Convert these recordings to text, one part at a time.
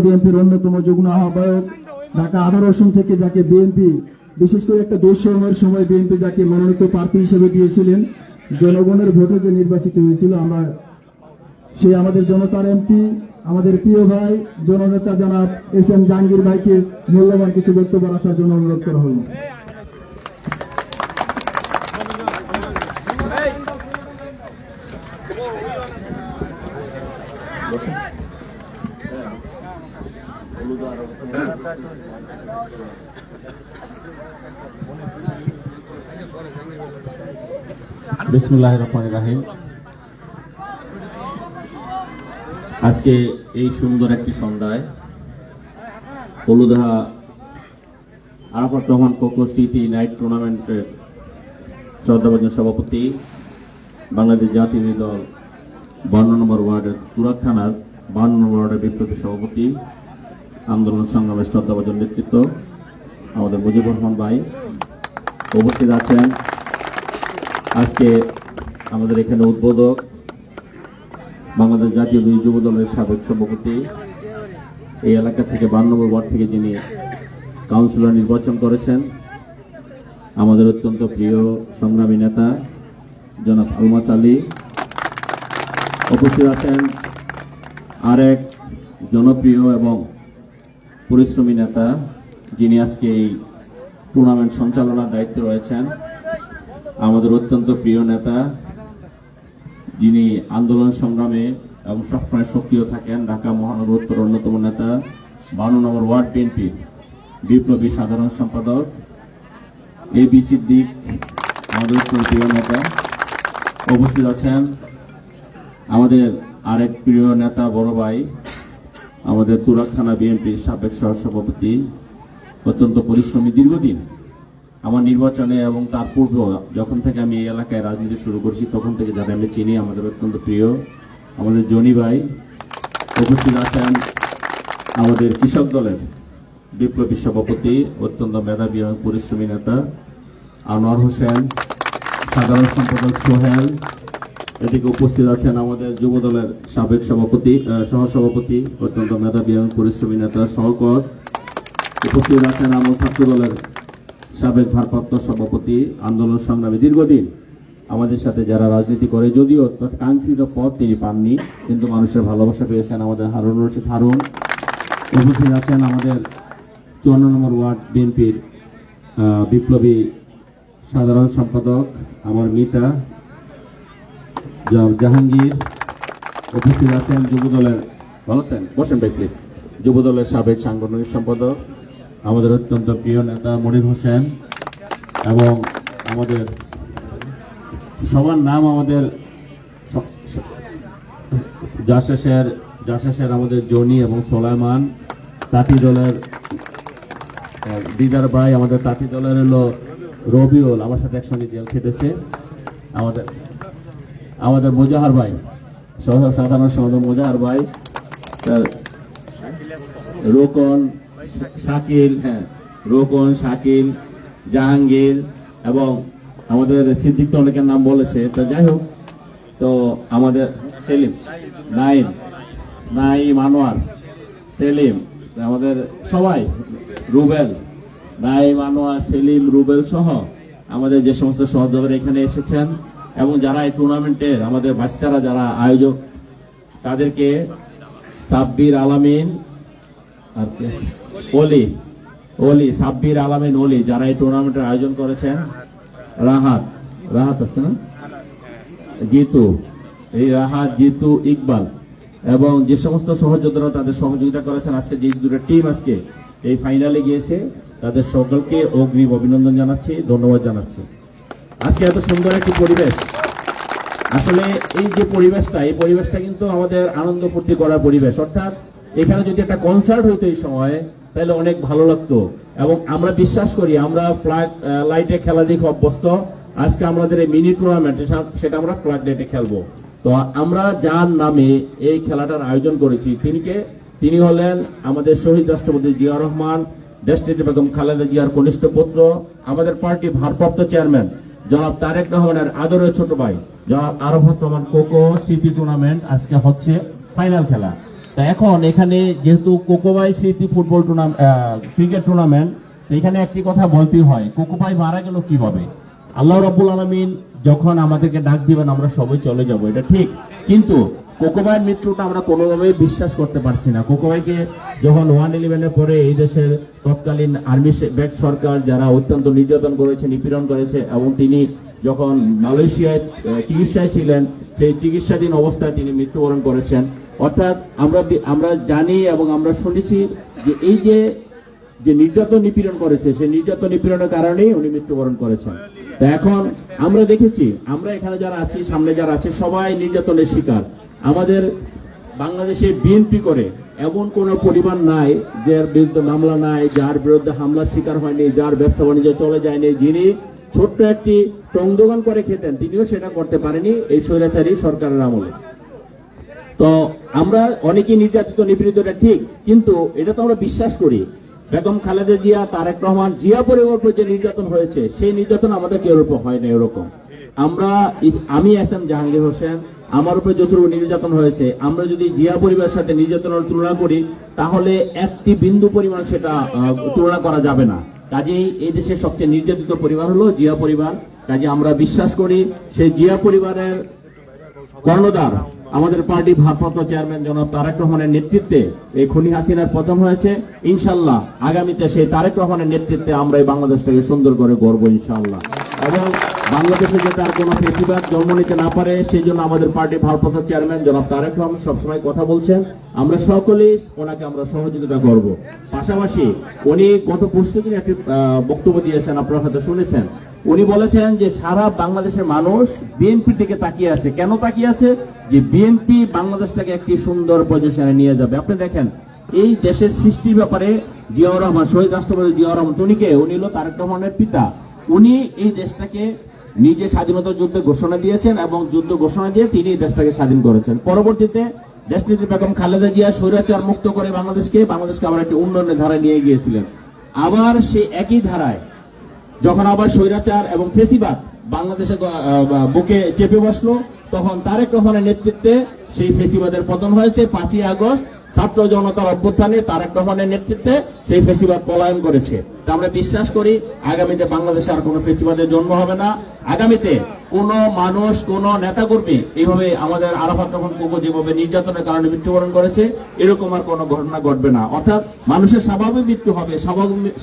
বিএনপির অন্যতম যুগ্ম আহ্বায়ক ঢাকা আঠারো থেকে যাকে বিএনপি, বিশেষ করে একটা দুঃসময়ের সময় বিএনপি যাকে মনোনীত প্রার্থী হিসেবে দিয়েছিলেন, জনগণের ভোটে যে নির্বাচিত হয়েছিল, আমরা সে আমাদের জনতার এমপি, আমাদের প্রিয় ভাই, জননেতা জনাব এস এম জাহাঙ্গীর ভাইকে মূল্যবান কিছু বক্তব্য রাখার জন্য অনুরোধ করা হলো। বিসমুল্লাহ রহমান রাহিম। আজকে এই সুন্দর একটি সন্ধ্যায় হলুদহা আরাফাত রহমান কোকো স্মৃতি নাইট টুর্নামেন্টের শ্রদ্ধাভাজন সভাপতি, বাংলাদেশ জাতীয় দল বান্ন নম্বর ওয়ার্ডের তুরাক থানার বান্ন নম্বর ওয়ার্ডের বিপ্লবী সভাপতি আন্দোলন সংগ্রামের শ্রদ্ধাভাজন নেতৃত্ব আমাদের মুজিবুর রহমান ভাই উপস্থিত আছেন। আজকে আমাদের এখানে উদ্বোধক বাংলাদেশ জাতীয় যুব দলের সাবেক সভাপতি। এই এলাকা থেকে বান্ন নম্বর ওয়ার্ড থেকে যিনি কাউন্সিলর নির্বাচন করেছেন, আমাদের অত্যন্ত প্রিয় সংগ্রামী নেতা জনাব আলমাস আলী। উপস্থিত আছেন আরেক জনপ্রিয় এবং পরিশ্রমী নেতা যিনি আজকে এই টুর্নামেন্ট সঞ্চালনার দায়িত্বে রয়েছেন, আমাদের অত্যন্ত প্রিয় নেতা যিনি আন্দোলন সংগ্রামে এবং সবসময় সক্রিয় থাকেন, ঢাকা মহানগর উত্তর অন্যতম নেতা, বান্ন নম্বর ওয়ার্ড বিএনপি বিপ্লবী সাধারণ সম্পাদক, এ বি সিদ্দিক, আমাদের প্রিয় নেতা উপস্থিত আছেন। আমাদের আরেক প্রিয় নেতা বড় ভাই আমাদের তুরাক থানা বিএনপির সাবেক সহসভাপতি, অত্যন্ত পরিশ্রমী দীর্ঘদিন। আমার নির্বাচনে এবং তার পূর্ব যখন থেকে আমি এই এলাকায় রাজনীতি শুরু করছি, তখন থেকে যারা আমি চিনি, আমাদের অত্যন্ত প্রিয়, আমাদের জনি ভাই উপস্থিত আছেন আমাদের কৃষক দলের বিপ্লবী সভাপতি, অত্যন্ত মেধাবী এবং পরিশ্রমী নেতা, আনোয়ার হোসেন, সাধারণ সম্পাদক সোহেল এদিকে উপস্থিত আছেন আমাদের যুব দলের সাবেক সভাপতি সহসভাপতি, অত্যন্ত মেধাবী এবং পরিশ্রমী নেতা শওকত। উপস্থিত আছেন আমল ছাত্র দলের সাবেক ভারপ্রাপ্ত সভাপতি, আন্দোলন সংগ্রামী দীর্ঘদিন আমাদের সাথে যারা রাজনীতি করে, যদিও কাঙ্ক্ষিত পদ তিনি পাননি, কিন্তু মানুষের ভালোবাসা পেয়েছেন আমাদের হারুন রশিদ হারুন। উপস্থিত আছেন আমাদের চুয়ান্ন নম্বর ওয়ার্ড বিএনপির বিপ্লবী সাধারণ সম্পাদক আমার মিতা জা- জাহাঙ্গীর উপস্থিত আছেন যুবদলের, ভালো আছেন? বসেন ভাই প্লিজ যুবদলের সাবেক সাংগঠনিক সম্পাদক, আমাদের অত্যন্ত প্রিয় নেতা মনির হোসেন এবং আমাদের সবার নাম আমাদের জাসাসের জাসাসের আমাদের জনি এবং সোলাইমান তাঁতি দলের দিদার ভাই, আমাদের তাঁতি দলের হলো রবিউল, আমার সাথে একসঙ্গে জেল খেটেছে। আমাদের আমাদের মোজাহার ভাই সাধারণ সম্পাদক মোজাহার ভাই রোকন শাকিল হ্যাঁ রোকন, শাকিল, জাহাঙ্গীর এবং আমাদের সিদ্দিক তো অনেকের নাম বলেছে, তো যাই হোক, তো আমাদের সেলিম, নাইম নাইম আনোয়ার, সেলিম, আমাদের সবাই, রুবেল, নাইম, আনোয়ার, সেলিম, রুবেল সহ আমাদের যে সমস্ত সহযোগীরা এখানে এসেছেন এবং যারা এই টুর্নামেন্টের আমাদের বাচ্চারা যারা আয়োজক, তাদেরকে সাব্বির আলামিন আর? অলি অলি সাব্বির আলামিন অলি যারা এই টুর্নামেন্টের আয়োজন করেছেন, রাহাত রাহাত আছে না জিতু, এই রাহাত, জিতু, ইকবাল এবং যে সমস্ত সহযোদ্ধারা তাদের সহযোগিতা করেছেন, আজকে যে দুটো টিম আজকে এই ফাইনালে গিয়েছে, তাদের সকলকে অগ্রিম অভিনন্দন জানাচ্ছি, ধন্যবাদ জানাচ্ছি আজকে এত সুন্দর একটি পরিবেশ। আসলে এই যে পরিবেশটা, এই পরিবেশটা কিন্তু আমাদের আনন্দ ফুর্তি করার পরিবেশ। অর্থাৎ এখানে যদি একটা কনসার্ট হইতো এই সময়, তাহলে অনেক ভালো লাগতো। এবং আমরা বিশ্বাস করি, আমরা ফ্ল্যাগ লাইটে খেলা দেখে অভ্যস্ত। আজকে আমাদের এই মিনি টুর্নামেন্ট সেটা আমরা ফ্ল্যাগ লাইটে খেলব। তো আমরা যার নামে এই খেলাটার আয়োজন করেছি তিনি কে তিনি হলেন আমাদের শহীদ রাষ্ট্রপতি জিয়া রহমান, দেশনেত্রী বেগম খালেদা জিয়ার কনিষ্ঠ পুত্র, আমাদের পার্টি ভারপ্রাপ্ত চেয়ারম্যান জনাব তারেক রহমানের আদরের ছোট ভাই, জনাব আরফত রহমান কোকো স্মৃতি টুর্নামেন্ট আজকে হচ্ছে ফাইনাল খেলা। তা এখন এখানে যেহেতু কোকোবাই স্মৃতি ফুটবল টুর্নামেন্ট ক্রিকেট টুর্নামেন্ট এখানে একটি কথা বলতেই হয় কোকোবাই মারা গেল কীভাবে? আল্লাহ রবুল আলমিন যখন আমাদেরকে ডাক দিবেন, আমরা সবাই চলে যাব, এটা ঠিক। কিন্তু কোকোবাইয়ের মৃত্যুটা আমরা কোনোভাবেই বিশ্বাস করতে পারছি না। কোকোবাইকে যখন ওয়ান ইলেভেনের পরে এই দেশের তৎকালীন আর্মি ব্যাক সরকার যারা অত্যন্ত নির্যাতন করেছে, নিপীড়ন করেছে এবং তিনি যখন মালয়েশিয়ায় চিকিৎসায় ছিলেন, সেই চিকিৎসাধীন অবস্থায় তিনি মৃত্যুবরণ করেছেন। অর্থাৎ আমরা আমরা জানি এবং আমরা শুনেছি যে এই যে যে নির্যাতন নিপীড়ন করেছে, সেই নির্যাতন নিপীড়নের কারণেই উনি মৃত্যুবরণ করেছেন। তা এখন আমরা দেখেছি, আমরা এখানে যারা আছি, সামনে যারা আছে, সবাই নির্যাতনের শিকার। আমাদের বাংলাদেশে বিএনপি করে এমন কোন পরিমাণ নাই, যার বিরুদ্ধে মামলা নাই, যার বিরুদ্ধে হামলার শিকার হয়নি, যার ব্যবসা বাণিজ্য চলে যায়নি, যিনি ছোট্ট একটি টং দোকান করে খেতেন, তিনিও সেটা করতে পারেনি এই স্বৈরাচারী সরকারের আমলে। তো আমরা অনেকেই নির্যাতিত, নিপীড়িত, এটা ঠিক, কিন্তু এটা তো আমরা বিশ্বাস করি। বেগম খালেদা জিয়া, তারেক রহমান, জিয়া পরিবার যে নির্যাতন হয়েছে, সেই নির্যাতন আমাদের কেউ হয় না এরকম। আমরা আমি এস এম জাহাঙ্গীর হোসেন আমার উপরে যতটুকু নির্যাতন হয়েছে, আমরা যদি জিয়া পরিবারের সাথে নির্যাতনের তুলনা করি, তাহলে একটি বিন্দু পরিমাণ সেটা তুলনা করা যাবে না। কাজেই এই দেশের সবচেয়ে নির্যাতিত পরিবার হলো জিয়া পরিবার। কাজে আমরা বিশ্বাস করি, সেই জিয়া পরিবারের কর্ণধার আমাদের পার্টি ভারপ্রাপ্ত চেয়ারম্যান জনাব তারেক রহমানের নেতৃত্বে এই খুনি হাসিনার প্রথম হয়েছে। ইনশাল্লাহ আগামীতে সেই তারেক রহমানের নেতৃত্বে আমরা এই বাংলাদেশটাকে সুন্দর করে গড়বো ইনশাল্লাহ এবং বাংলাদেশে যে তার কোনো বেশিরভাগ জন্ম নিতে না পারে, সেই জন্য আমাদের পার্টি ভারপ্রাপ্ত চেয়ারম্যান জনাব তারেক রহমান সবসময় কথা বলছেন। আমরা সকলেই ওনাকে আমরা সহযোগিতা করব। পাশাপাশি উনি গত পরশু দিন একটি বক্তব্য দিয়েছেন, আপনারা হয়তো শুনেছেন। উনি বলেছেন যে সারা বাংলাদেশের মানুষ বিএনপির দিকে তাকিয়ে আছে। কেন তাকিয়ে আছে? যে বিএনপি বাংলাদেশটাকে একটি সুন্দর পজিশনে নিয়ে যাবে। আপনি দেখেন, এই দেশের সৃষ্টির ব্যাপারে জিয়াউর রহমান, শহীদ রাষ্ট্রপতি জিয়াউর রহমান উনিকে উনি হলো তারেক রহমানের পিতা। উনি এই দেশটাকে নিজে স্বাধীনতা যুদ্ধে ঘোষণা দিয়েছেন এবং যুদ্ধ ঘোষণা দিয়ে তিনি দেশটাকে স্বাধীন করেছেন। পরবর্তীতে দেশটির বেগম খালেদা জিয়া স্বৈরাচার মুক্ত করে বাংলাদেশকে বাংলাদেশকে আবার একটি উন্নয়নের ধারায় নিয়ে গিয়েছিলেন। আবার সেই একই ধারায় যখন আবার স্বৈরাচার এবং ফেসিবাদ বাংলাদেশে বুকে চেপে বসল, তখন তারেক রহমানের নেতৃত্বে সেই ফেসিবাদের পতন হয়েছে পাঁচই আগস্ট। ছাত্র জনতার অভ্যুত্থানে তারেক রহমানের নেতৃত্বে সেই ফেসিবাদ পলায়ন করেছে। আমরা বিশ্বাস করি, আগামীতে বাংলাদেশে আর কোনো ফেসিবাদের জন্ম হবে না। আগামীতে কোন মানুষ, কোন নেতাকর্মী এইভাবে আমাদের আরাফাত রহমান কোকো যেভাবে নির্যাতনের কারণে মৃত্যুবরণ করেছে, এরকম আর কোনো ঘটনা ঘটবে না। অর্থাৎ মানুষের স্বাভাবিক মৃত্যু হবে।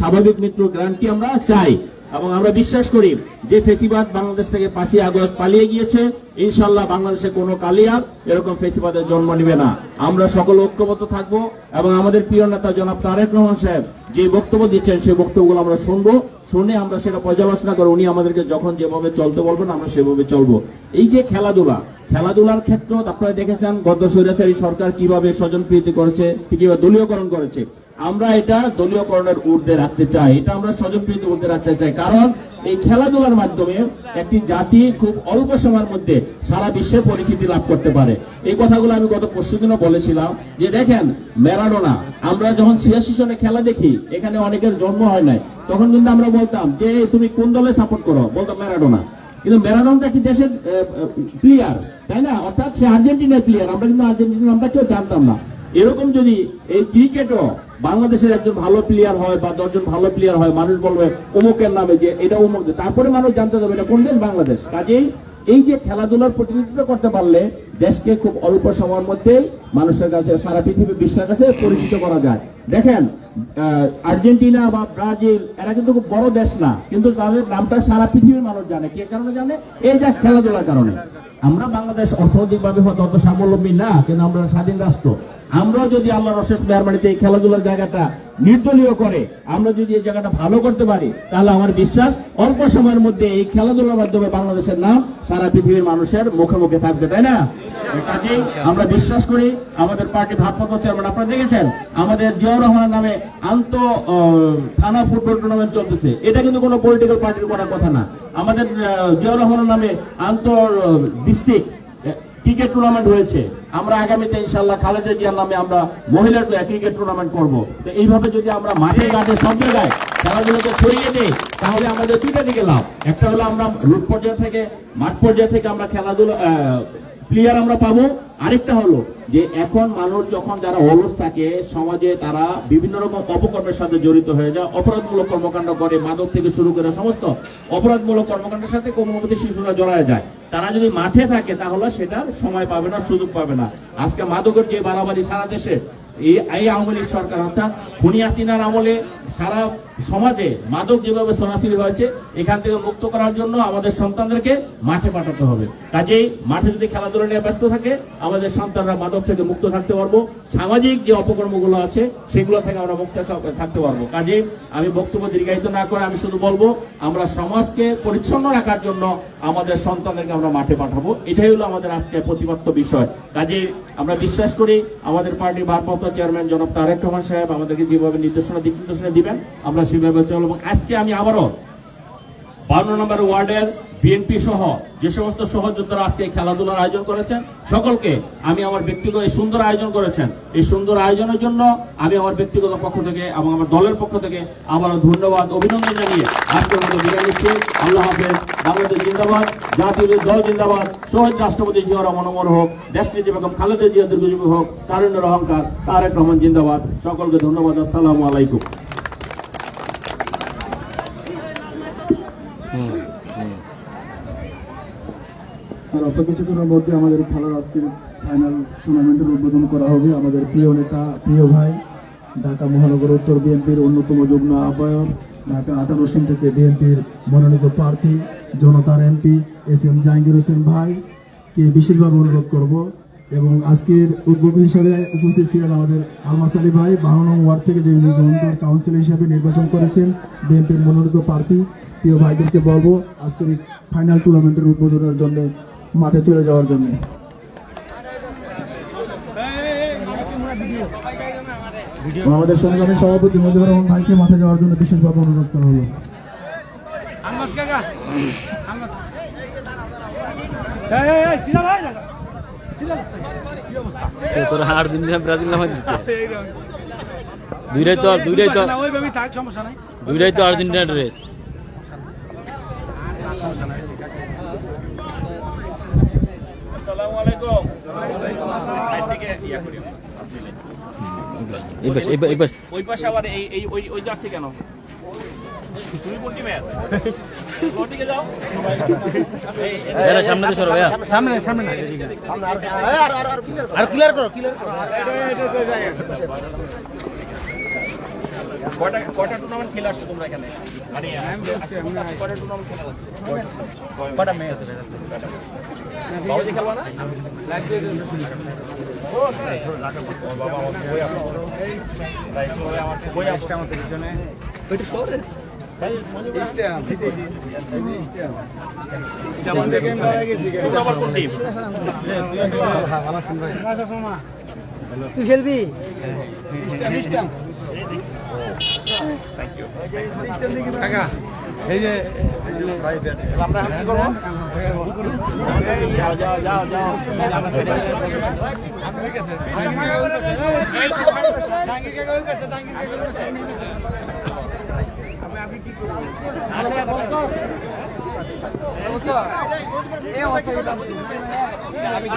স্বাভাবিক মৃত্যুর গ্যারান্টি আমরা চাই। এবং আমরা বিশ্বাস করি যে ফেসিবাদ বাংলাদেশ থেকে পাঁচই আগস্ট পালিয়ে গিয়েছে, ইনশাল্লাহ বাংলাদেশে কোনো কালিয়ার এরকম ফেসিবাদের জন্ম নিবে না। আমরা সকল ঐক্যবদ্ধ থাকব এবং আমাদের প্রিয় নেতা জনাব তারেক রহমান সাহেব যে বক্তব্য দিচ্ছেন, সেই বক্তব্যগুলো আমরা শুনব। শুনে আমরা সেটা পর্যালোচনা করে উনি আমাদেরকে যখন যেভাবে চলতে বলবেন, আমরা সেভাবে চলবো। এই যে খেলাধুলা, খেলাধুলার ক্ষেত্রে আপনারা দেখেছেন গত স্বৈরাচারী সরকার কীভাবে স্বজন প্রীতি করেছে, কীভাবে দলীয়করণ করেছে। আমরা এটা দলীয়করণের ঊর্ধ্বে রাখতে চাই। এটা আমরা স্বজন প্রীতি ঊর্ধ্বে রাখতে চাই। কারণ এই খেলাধুলার মাধ্যমে একটি জাতি খুব অল্প সময়ের মধ্যে সারা বিশ্বে পরিচিতি লাভ করতে পারে। এই কথাগুলো আমি গত পরশু দিনও বলেছিলাম যে দেখেন, ম্যারাডোনা, আমরা যখন ছিয়াশি সনে খেলা দেখি, এখানে অনেকের জন্ম হয় নাই। তখন কিন্তু আমরা বলতাম যে তুমি কোন দলে সাপোর্ট করো? বলতাম ম্যারাডোনা। কিন্তু ম্যারাডোনা একটি দেশের প্লেয়ার তাই না? অর্থাৎ সে আর্জেন্টিনার প্লেয়ার আমরা কিন্তু আর্জেন্টিনা আমরা কেউ জানতাম না। এরকম যদি এই ক্রিকেটও বাংলাদেশের একজন ভালো প্লেয়ার হয় বা দশজন ভালো প্লেয়ার হয়, মানুষ বলবে অমুকের নামে যে এটা অমুক। তারপরে মানুষ জানতে হবে এটা কোন দেশ? বাংলাদেশ। কাজেই এই যে খেলাধুলার প্রতিনিধিত্ব করতে পারলে দেশকে খুব অল্প সময়ের মধ্যেই মানুষের কাছে, সারা পৃথিবী বিশ্বের কাছে পরিচিত করা যায়। দেখেন আর্জেন্টিনা বা ব্রাজিল, এরা কিন্তু খুব বড় দেশ না, কিন্তু তাদের নামটা সারা পৃথিবীর মানুষ জানে। কে কারণে জানে? এই যে খেলাধুলার কারণে। আমরা বাংলাদেশ অর্থনৈতিকভাবে হয়তো অত স্বাবলম্বী না, কিন্তু আমরা স্বাধীন রাষ্ট্র। আমরা যদি আল্লাহর অশেষ মেহরবানিতে এই খেলাধুলার জায়গাটা নির্দলীয় করে আমরা যদি এই জায়গাটা ভালো করতে পারি তাহলে আমার বিশ্বাস অল্প সময়ের মধ্যে এই খেলাধুলার মাধ্যমে বাংলাদেশের নাম সারা পৃথিবীর মানুষের মুখে মুখে থাকবে তাই না? কাজেই আমরা বিশ্বাস করি আমাদের পার্টি ভারপ্রাপ্ত চেয়ারম্যান আপনারা দেখেছেন আমাদের জিয়াউর রহমানের নামে আন্ত থানা ফুটবল টুর্নামেন্ট চলতেছে। এটা কিন্তু কোনো পলিটিক্যাল পার্টির করার কথা না। আমাদের জিয়াউর রহমানের নামে আন্তর ডিস্ট্রিক্ট ক্রিকেট টুর্নামেন্ট হয়েছে। আমরা আগামীতে ইনশাল্লাহ খালেদা জিয়ার নামে আমরা মহিলার ক্রিকেট টুর্নামেন্ট করব। তো এইভাবে যদি আমরা মাঠে ঘাটে সব জায়গায় খেলাধুলোকে ছড়িয়ে দিই, তাহলে আমাদের দুইটা দিকে লাভ। একটা হলো আমরা রুট পর্যায়ে থেকে, মাঠ পর্যায়ে থেকে আমরা খেলাধুলো প্লেয়ার আমরা পাবো। আরেকটা হলো যে এখন মানুষ যখন যারা অলস থাকে, সমাজে তারা বিভিন্ন রকম অপকর্মের সাথে জড়িত হয়ে যায়। অপরাধমূলক কর্মকাণ্ড করে, মাদক থেকে শুরু করে সমস্ত অপরাধমূলক কর্মকাণ্ডের সাথে কর্মবতী শিশুরা জড়ায় যায়। তারা যদি মাঠে থাকে তাহলে সেটার সময় পাবে না, সুযোগ পাবে না। আজকে মাদকের যে বাড়াবাড়ি সারা দেশে, এই আওয়ামী লীগ সরকার, অর্থাৎ খুনিয়া সিনার আমলে সারা সমাজে মাদক যেভাবে সরাসরি হয়েছে, এখান থেকে মুক্ত করার জন্য আমাদের সন্তানদেরকে মাঠে পাঠাতে হবে। কাজেই মাঠে যদি খেলাধুলা নিয়ে ব্যস্ত থাকে, আমাদের সন্তানরা মাদক থেকে মুক্ত থাকতে পারব। সামাজিক যে অপকর্মগুলো আছে, সেগুলো থেকে আমরা মুক্ত থাকতে পারব। কাজেই আমি বক্তব্য দীর্ঘায়িত না করে আমি শুধু বলব, আমরা সমাজকে পরিচ্ছন্ন রাখার জন্য আমাদের সন্তানদেরকে আমরা মাঠে পাঠাবো। এটাই হলো আমাদের আজকে প্রতিপাদ্য বিষয়। কাজে আমরা বিশ্বাস করি, আমাদের পার্টির ভারপ্রাপ্ত চেয়ারম্যান জনাব তারেক রহমান সাহেব আমাদেরকে যেভাবে নির্দেশনা, দিক নির্দেশনা দিবেন, আমরা সেভাবে চলবো এবং আজকে আমি আবারও বান্ন নম্বর ওয়ার্ডের বিএনপি সহ যে সমস্ত সহযোদ্ধারা আজকে খেলাধুলার আয়োজন করেছেন, সকলকে আমি আমার ব্যক্তিগত এই সুন্দর আয়োজন করেছেন। এই সুন্দর আয়োজনের জন্য আমি আমার ব্যক্তিগত পক্ষ থেকে এবং আমার দলের পক্ষ থেকে আবারও ধন্যবাদ, অভিনন্দন জানিয়ে আজকের মতো বিদায় নিচ্ছি। আল্লাহ হাফেজ, বাংলাদেশ জিন্দাবাদ জাতীয় দল জিন্দাবাদ, শহীদ রাষ্ট্রপতি জিয়া রহমান অমর হোক দেশনীতি বেগম খালেদা জিয়া দুর্গজীবী হোক, তারুণ্যের অহংকার, তারেক রহমান জিন্দাবাদ। সকলকে ধন্যবাদ, আসসালামু আলাইকুম। আর অল্প কিছুক্ষণের মধ্যে আমাদের খেলার আজকের ফাইনাল টুর্নামেন্টের উদ্বোধন করা হবে। আমাদের প্রিয় নেতা, প্রিয় ভাই, ঢাকা মহানগর উত্তর বিএনপির অন্যতম যুগ্ম আহ্বায়ক, ঢাকা আঠারো আসন থেকে বিএনপির মনোনীত প্রার্থী, জনতার MP, S M Jahangir Hossain ভাই, কে বিশেষভাবে অনুরোধ করব। এবং আজকের উদ্যোগী হিসাবে উপস্থিত ছিলেন আমাদের আলমাস আলী ভাই বারো নং ওয়ার্ড থেকে যে নিবন্ধন কাউন্সিলর হিসাবে নির্বাচন করেছেন, বিএনপির মনোনীত প্রার্থী। প্রিয় ভাইদেরকে বলব, আজকের ফাইনাল টুর্নামেন্টের উদ্বোধনের জন্য মাঠে তুলে যাওয়ার জন্য। আমাদের সংগ্রামী সভাপতি মজিবুর রহমান ভাইকে মাঠে যাওয়ার জন্য বিশেষভাবে অনুরোধ করা হলো। আম্মাস কাকা আম্মাস এই এই এই সিনা ভাই না তোর আর্জেন্টিনা ব্রাজিল নামে। দুইটাই দুইটাই দুইটাই তো আর্জেন্টিনা ড্রেস আসসালামু আলাইকুম সাইড থেকে ইয়া করি এই পাশ এই পাশ- ওই পাশে আবার এই এই ওই ওই জার্সি কেন আর ক্লিয়ার করো ক্লিয়ার কয়টা কয়টা টুর্নামেন্ট খেলে আসছো তোমরা এখানে? মানে কয়টা টুর্নামেন্ট খেলে আসছো কয়টা? ম্যাচ বাবাজি খেলবা না? ও তাই? ও আমার আছে তাই সবাই আমার বই আছে আমার পিছনে ওইটা শহরে তাই মনে হয় তোমরা আবার কোন টিম তুই খেলবি কাকা, এই যে আমরা এখন কি করব যাও যাও যাও যাও জাঙ্গির কাকা ওই পাশে জাঙ্গির কাকা ওই পাশে আমি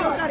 এই পাশে।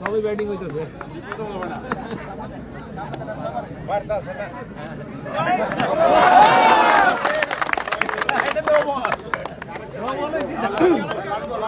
সবাই ব্যাটিং হইতেছে। এটা